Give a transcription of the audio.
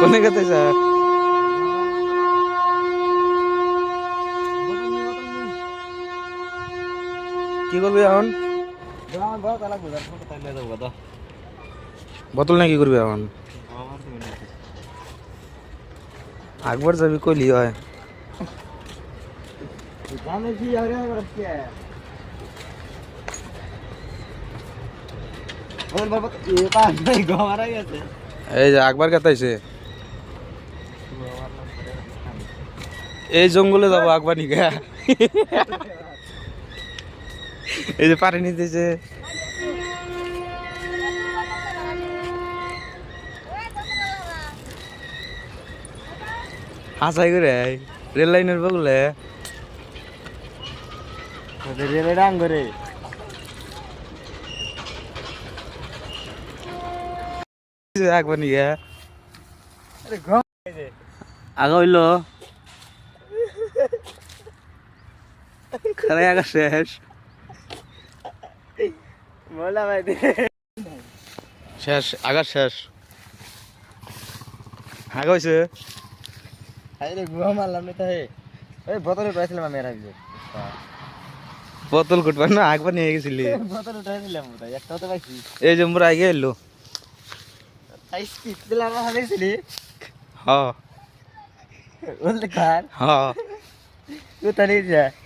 কোনে যা? কি করবি এখন? বোতল না কি করবি এখন? একবার যাবি কইলি, হয়। এই যে একবার কাতাইছে এই জঙ্গলে যাব একবার নিগা। এই যে পানি নিতেছে। হাসাই করে রেল লাইনের বগলে। একবার নিগা। আগা হইল। খারাই আগা শেষ। শেষ আগা শেষ। আগা হয়েছে বোতল উঠাইছিলাম আমি এর আগে। বোতল কুটবার না একবার নিয়ে গেছিলি। বোতল উঠাইছিলাম ওটা তো পাইছি। এই যে মোরা আগে এলো আই স্পিড দিলাম আমার उल हाँ। तू तनिज है